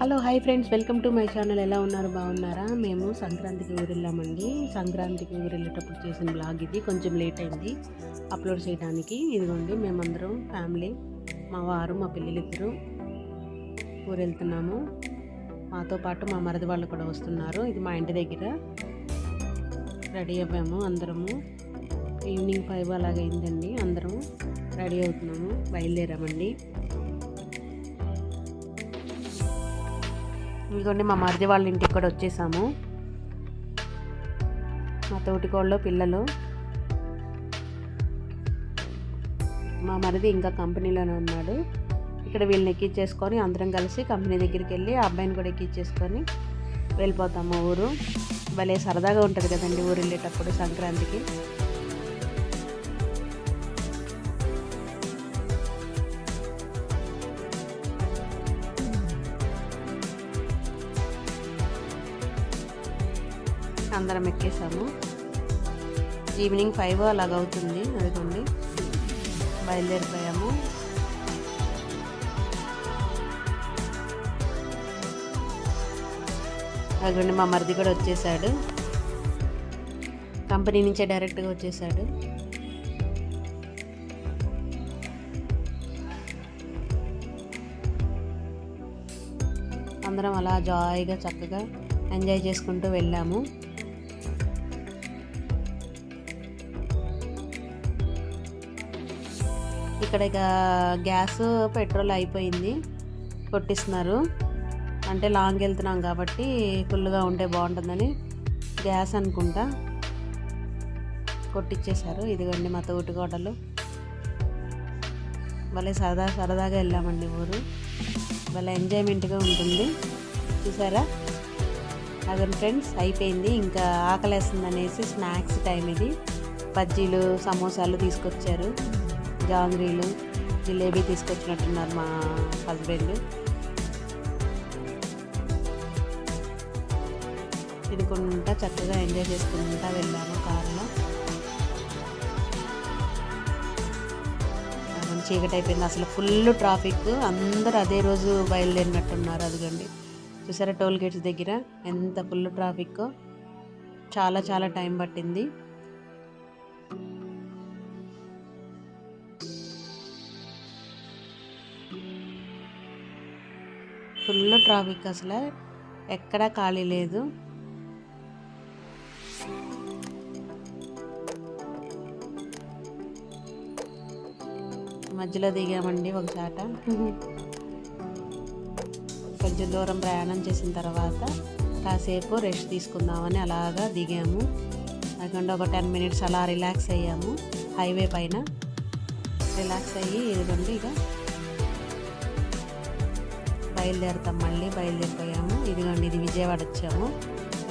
Hello hi friends. Welcome to my channel. ఎలా ఉన్నారు? బాగున్నారా? మేము సంక్రాంతికి ఊరెళ్ళామండి. సంక్రాంతికి ఊరు వెళ్ళేటప్పుడు చేసిన బ్లాగ్ ఇది. కొంచెం లేట్ అయింది అప్లోడ్ చేయడానికి. ఇదిగోండి మేమందరం ఫ్యామిలీ మా వారు మా పిల్లలిద్దరూ ఊరు వెళ్తున్నాము మాతో పాటు మా మరది వాళ్ళు కూడా వస్తున్నారు. ఇది మా ఇంటి దగ్గర. రెడీ అవ్వాము అందరము. ఈవినింగ్ ఫైవ్ అలాగైందండి. అందరం రెడీ అవుతున్నాము. బయలుదేరామండి. ఇదిగోండి మా మరిది వాళ్ళ ఇంటికి కూడా వచ్చేసాము. మా తోటికోళ్ళు పిల్లలు. మా మరిది ఇంకా కంపెనీలోనే ఉన్నాడు. ఇక్కడ వీళ్ళని ఎక్కించేసుకొని అందరం కలిసి కంపెనీ దగ్గరికి వెళ్ళి ఆ అబ్బాయిని కూడా ఎక్కించేసుకొని వెళ్ళిపోతాము ఊరు. భలే సరదాగా ఉంటుంది కదండి ఊరు వెళ్ళేటప్పుడు సంక్రాంతికి. అందరం ఎక్కేసాము ఈవినింగ్ ఫైవ్ అలాగ అవుతుంది అదిగోండి. బయలుదేరిపోయాము. అదిగోండి మా మరిది కూడా వచ్చేసాడు కంపెనీ నుంచే డైరెక్ట్గా వచ్చేసాడు అందరం అలా జాయిగా చక్కగా ఎంజాయ్ చేసుకుంటూ వెళ్ళాము. ఇక్కడ ఇక గ్యాస్ పెట్రోల్ అయిపోయింది. కొట్టిస్తున్నారు. అంటే లాంగ్ వెళ్తున్నాం కాబట్టి ఫుల్గా ఉంటే బాగుంటుందని గ్యాస్ అనుకుంటా కొట్టించేశారు ఇదిగోండి మా తోటికోటలు భలే సరదా సరదాగా వెళ్ళామండి ఊరు. భలే ఎంజాయ్మెంట్గా ఉంటుంది. చూసారా? అదే ఫ్రెండ్స్ అయిపోయింది. ఇంకా ఆకలేస్తుంది అనేసి స్నాక్స్ టైం ఇది. బజ్జీలు సమోసాలు తీసుకొచ్చారు. జాంగ్రీలు జిలేబీ తీసుకొచ్చినట్టున్నారు మా హస్బెండ్. తినుకుంటా చక్కగా ఎంజాయ్ చేసుకుంటా వెళ్ళాము కారులో. చీకటి అయిపోయింది. అసలు ఫుల్ ట్రాఫిక్. అందరూ అదే రోజు బయలుదేరినట్టున్నారు. అదిగండి. చూసారా టోల్ గేట్స్ దగ్గర? ఎంత ఫుల్ ట్రాఫిక్. చాలా చాలా టైం పట్టింది. ఫుల్ ట్రాఫిక్ అసలు. ఎక్కడా ఖాళీ లేదు. మధ్యలో దిగామండి ఒక చాట. కొంచెం దూరం ప్రయాణం చేసిన తర్వాత కాసేపు రెస్ట్ తీసుకుందామని అలాగా దిగాము. అక్కడ ఒక టెన్ మినిట్స్ అలా రిలాక్స్ అయ్యాము. హైవే పైన. రిలాక్స్ అయ్యి ఇదిగోండి ఇక బయలుదేరుతాం. మళ్ళీ బయలుదేరిపోయాము. ఇదిగోండి ఇది విజయవాడ వచ్చాము.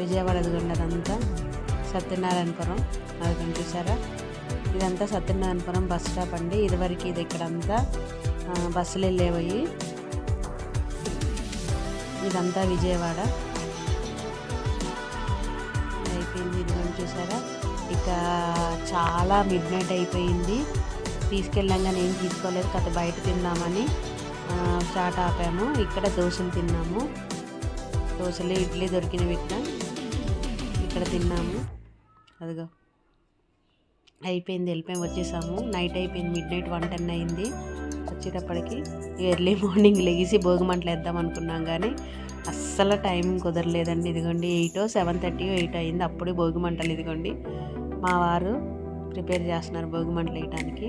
విజయవాడ ఇదిగోండి అదంతా సత్యనారాయణపురం. అది కనిపించారా ఇదంతా సత్యనారాయణపురం బస్ స్టాప్ అండి. ఇదివరకు ఇది ఇక్కడంతా బస్సులు వెళ్ళేవి ఇదంతా విజయవాడ. అయిపోయింది ఇదిగోండి చూసారా ఇక చాలా మిడ్ నైట్ అయిపోయింది. తీసుకెళ్ళంగానే ఏం తీసుకోలేదు కథ బయట తిందామని. చాట్ ఆపాము. ఇక్కడ దోశలు తిన్నాము. దోశలు ఇడ్లీ దొరికినవి ఇక్కడ. ఇక్కడ తిన్నాము. అదిగో. అయిపోయింది వెళ్ళిపోయి వచ్చేసాము. నైట్ అయిపోయింది మిడ్ నైట్ వన్ టెన్ అయింది. వచ్చేటప్పటికి ఎర్లీ మార్నింగ్ లెగిసి భోగిమంటలు వేద్దాం అనుకున్నాం కానీ అస్సలు టైం కుదరలేదండి. ఇదిగోండి ఎయిట్ సెవెన్ థర్టీ ఎయిట్ అయింది. అప్పుడే భోగిమంటలు ఇదిగోండి. మా వారు ప్రిపేర్ చేస్తున్నారు భోగిమంటలు వేయటానికి.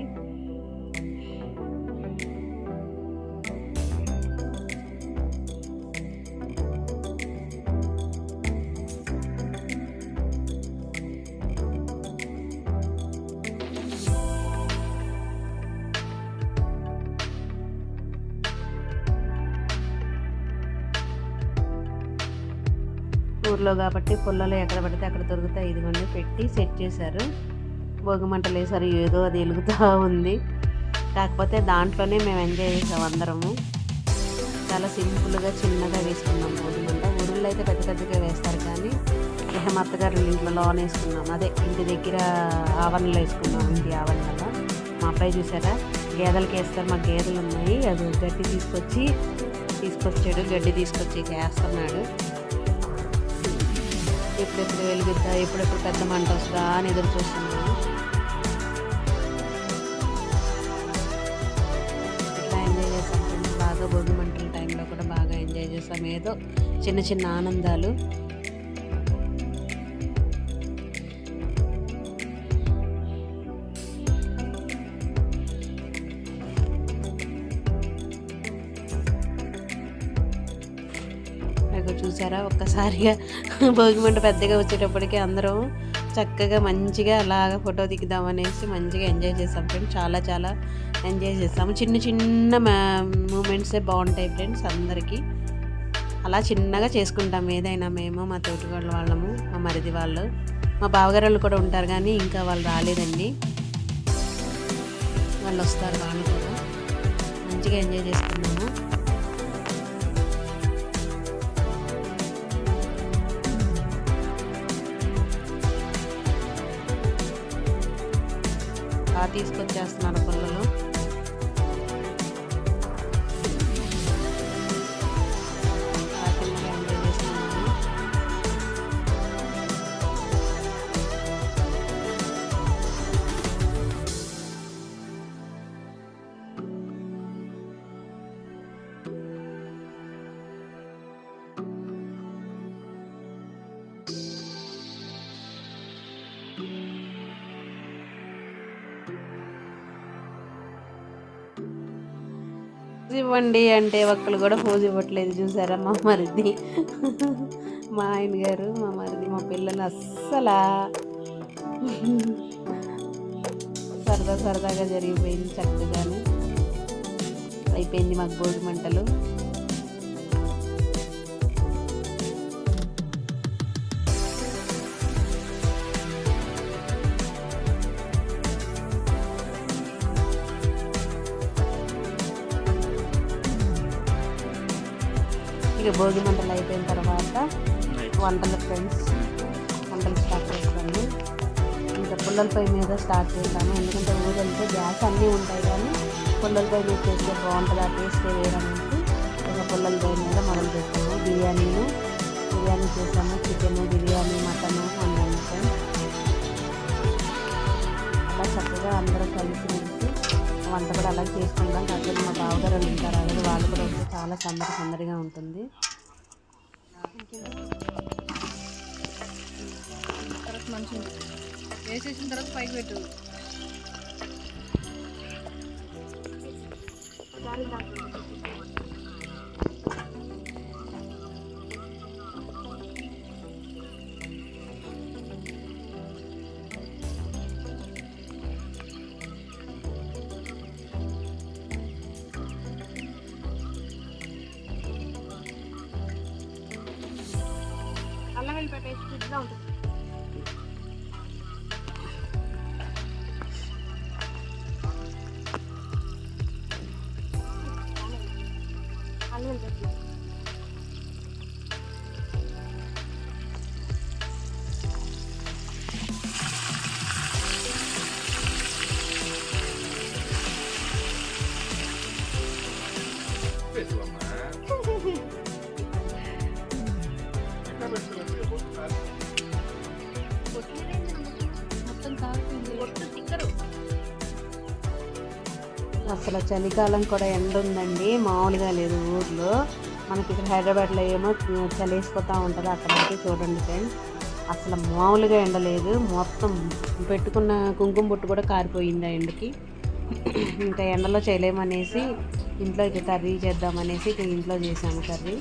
ఊర్లో కాబట్టి పుల్లలు ఎక్కడ పడితే అక్కడ దొరుకుతాయి. ఇదిగోండి పెట్టి సెట్ చేశారు. భోగి మంటలు వేసారు ఏదో అది వెలుగుతూ ఉంది. కాకపోతే దాంట్లోనే మేము ఎంజాయ్ చేసాం అందరము. చాలా సింపుల్గా చిన్నగా వేసుకున్నాం భోగిమంట. ఊరిలో అయితే పెద్ద పెద్దగా వేస్తారు కానీ మా అత్తగారు ఇంట్లో లోన్ వేసుకున్నాం. అదే ఇంటి దగ్గర ఆవరణలో వేసుకున్నాం. ఇంటి ఆవరణలో మా అబ్బాయి చూసారా? గేదెలకి వేస్తారు. మా గేదెలు ఉన్నాయి. అది గడ్డి తీసుకొచ్చి తీసుకొచ్చాడు. గడ్డి తీసుకొచ్చి వేస్తున్నాడు. ఎప్పుడెప్పుడు వెలుగుద్దా ఎప్పుడెప్పుడు పెద్ద మంట వస్తుందా అని ఎదురు చూస్తున్నాను. ఇట్లా ఎంజాయ్ చేస్తాం బాగా భోగి మంటల టైంలో కూడా బాగా ఎంజాయ్ చేస్తాం. ఏదో చిన్న చిన్న ఆనందాలు చూసారా? ఒక్కసారిగా భోగి మంట పెద్దగా వచ్చేటప్పటికి అందరం చక్కగా మంచిగా అలాగ ఫోటో దిగుదామనేసి మంచిగా ఎంజాయ్ చేస్తాం ఫ్రెండ్స్. చాలా చాలా ఎంజాయ్ చేస్తాము చిన్న చిన్న మూమెంట్సే బాగుంటాయి ఫ్రెండ్స్ అందరికీ. అలా చిన్నగా చేసుకుంటాం ఏదైనా మేము మా తోటి వాళ్ళ వాళ్ళము మా మరిది వాళ్ళు. మా బావగారు వాళ్ళు కూడా ఉంటారు కానీ ఇంకా వాళ్ళు రాలేదండి. వాళ్ళు వస్తారు వాళ్ళు కూడా. మంచిగా ఎంజాయ్ చేసుకున్నాము. తీసుకొచ్చేస్తున్నారు ఇవ్వండి అంటే ఒక్కళ్ళు కూడా ఫోజ్ ఇవ్వట్లేదు చూసారా మా మరిది? మా ఆయన గారు మా మరిది మా పిల్లలు అస్సలా సరదా సరదాగా జరిగిపోయింది చక్కగానే. అయిపోయింది మాకు భోగి భోగి మంటలు అయిపోయిన తర్వాత వంటలు ఫ్రెండ్స్ వంటలు స్టార్ట్ చేస్తాము ఇంకా పుల్లల పొయ్యి మీద స్టార్ట్ చేస్తాము ఎందుకంటే ఊరెళ్తే గ్యాస్ అన్నీ ఉంటాయి కానీ పుల్లల పొయ్యి మీద చేస్తే బాగుంటుంది. ఆ టేస్ట్ వేయడానికి ఇంకా పుల్లల పొయ్యి మీద మొదలు పెట్టాము బిర్యానీను బిర్యానీ చేసాము చికెన్ బిర్యానీ మటన్ వండాము ఫ్రెండ్స్ అలా చక్కగా అందరూ కలిసి వంట కూడా అలా చేసుకుంటాం. కాకపోతే మా బావగారు ఉంటారు. అలాగే వాళ్ళు కూడా వస్తే చాలా సందడి సందడిగా ఉంటుంది. తర్వాత మంచిగా వేసేసిన తర్వాత పైకి పెట్టు. అసలు చలికాలం కూడా ఎండ ఉందండి. మామూలుగా లేదు ఊర్లో. మనకి ఇక్కడ హైదరాబాద్లో ఏమో చలి ఉంటుంది అక్కడైతే చూడండి ఫ్రెండ్స్. అసలు మామూలుగా ఎండ లేదు. మొత్తం పెట్టుకున్న కుంకుమ బొట్టు కూడా కారిపోయింది ఆ ఎండకి. ఇంకా ఎండలో చేయలేమనేసి ఇంట్లో ఇక కర్రీ చేద్దామనేసి ఇక ఇంట్లో చేసాము కర్రీ.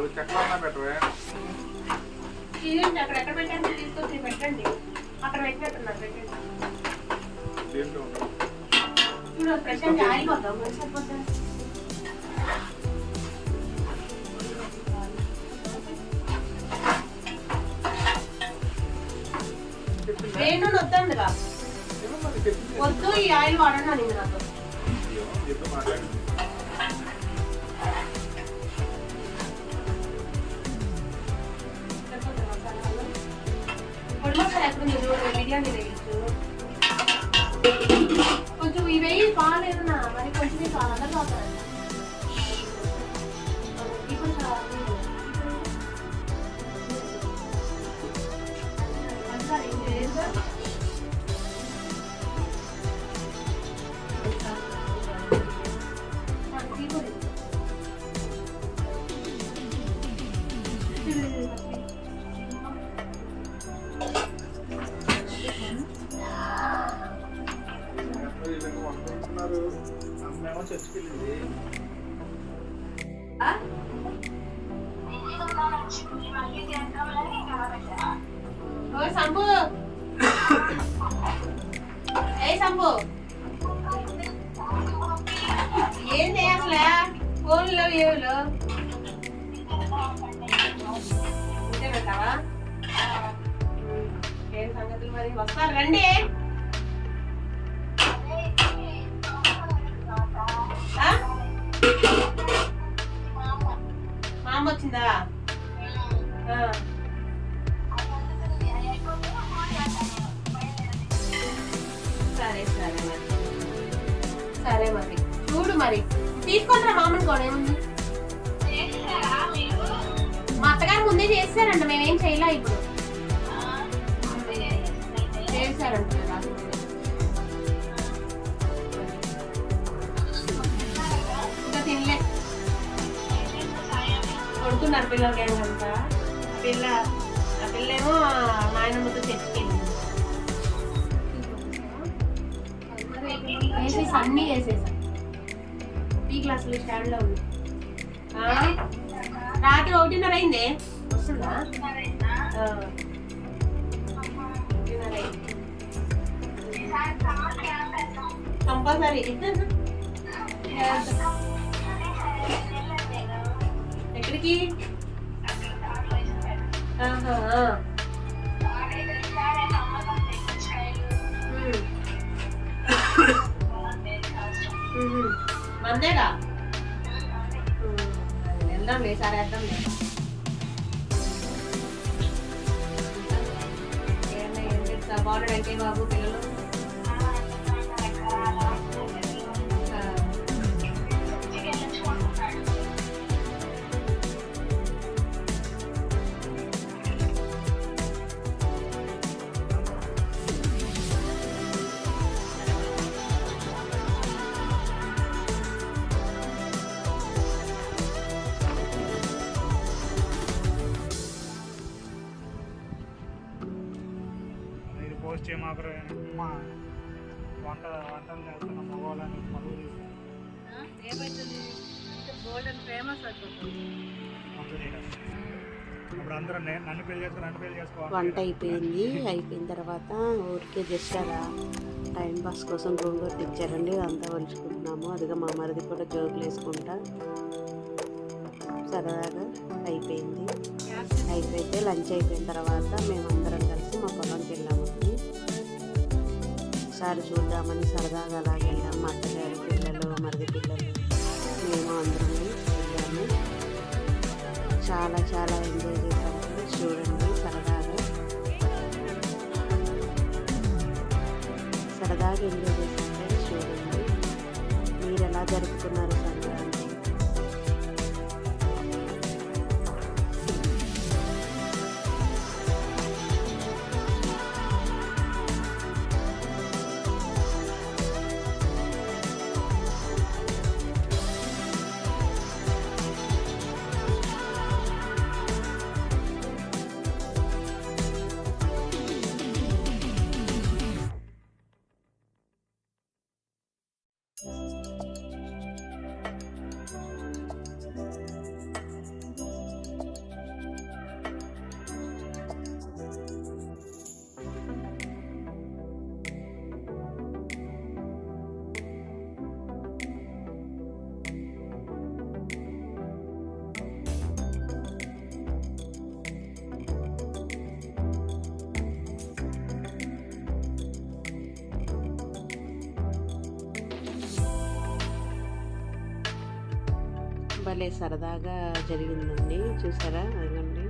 నాలుగు చెక్కలు ఉన్నా పెట్టవే ఇదేంటి అక్కడ ఎక్కడ పెట్టండి తీసుకొచ్చి పెట్టండి. అక్కడ పెట్టినట్టున్నారు పెట్టండి దీంట్లో? ఉండవు. చూడు పెట్టండి ఆగిపోతాం సరిపోతుంది వేడి నూనె వద్దందిగా ఏమో మరి చెప్పింది. వద్దు ఈ ఆయిల్ వాడన్నా నేను నాతో. కొంచెం ఏదో మాట్లాడు. పొడి బిర్యానీ వేయచ్చు కొంచెం ఇవి బాగాలేదన్నా మరి కొంచెం చాలా అందరూ ఉంటే పెట్టావా ఏం సంగతులు మరి వస్తారు రండి ఆ? మా అమ్మ వచ్చిందా సరే సరే మరి సరే మరి చూడు మరి తీసుకుంటారా మామూలు కూడా ఏముంది చేస్తారంట మేమేం చేయలే ఇప్పుడు. ఇంకా తినలే. కొడుతున్నారు పిల్లలకి ఏంటంట ఆ పిల్ల ఆ పిల్లేమో నాయనమ్మతో చర్చికెళ్ళింది వేసేసి అన్నీ వేసేసా టీ గ్లాసులు స్టాండ్లో ఉంది. ఆ? రాత్రి ఒకటిన్నర అయింది? వస్తుందా కంపల్సరీ. ఎక్కడికి? ఆహా, మందేగా చేస్తా? బాగున్నాడు బాబు పిల్లలు పోస్ట్ చేయమాకరు అమ్మ వంట వంటలు చేస్తున్న మగవాళ్ళని పనులు చేస్తాను ఏమవుతుంది అంటే గోల్డెన్ ఫేమస్ అయిపోతుంది. అప్పుడు అందరూ నే- నన్ను పెళ్ళి చేసుకో నన్ను పెళ్ళి చేసుకోవాలి వంట అయిపోయింది. అయిపోయిన తర్వాత ఊరికే జస్ట్ అలా టైం పాస్ కోసం గోంగూర తెచ్చారండి. అంతా వలుచుకుంటున్నాము. అదిగా మా మరిది కూడా జోకులు వేసుకుంటా. సరదాగా అయిపోయింది. అయిపోతే లంచ్ అయిపోయిన తర్వాత మేమందరం కలిసి మా పొలంకి వెళ్ళామండి ఒకసారి చూద్దామని సరదాగా అలాగే వెళ్ళాం. మా అత్తగారు పిల్లలు మరిది పిల్లలు మేము అందరం వెళ్ళాము. చాలా చాలా ఎంజాయ్ చేసాము చూడండి సరదాగా. సరదాగా ఎంజాయ్ చేసాము చూడండి మీరు ఎలా జరుపుకున్నారు భలే సరదాగా జరిగిందండి. చూసారా? అదండి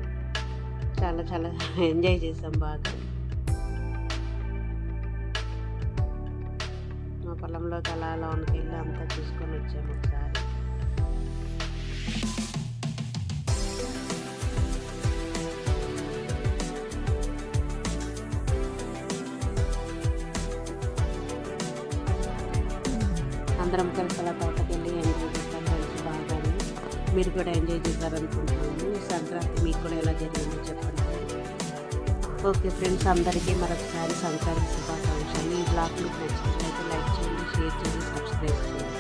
చాలా చాలా ఎంజాయ్ చేసాం బాగా. మా పొలంలోకి అలా లోనికి వెళ్ళి అంతా చూసుకొని వచ్చాము ఒకసారి. అందరం కలిసి అలా మీరు కూడా ఎంజాయ్ చేశారనుకుంటున్నాను. ఈ సంక్రాంతి మీకు కూడా ఎలా జరిగిందో చెప్పండి. ఓకే ఫ్రెండ్స్ అందరికీ మరొకసారి సంక్రాంతి శుభాకాంక్షలు. ఈ బ్లాగ్ మీకు నచ్చినట్లయితే లైక్ చేయండి షేర్ చేయండి సబ్స్క్రైబ్ చేయండి.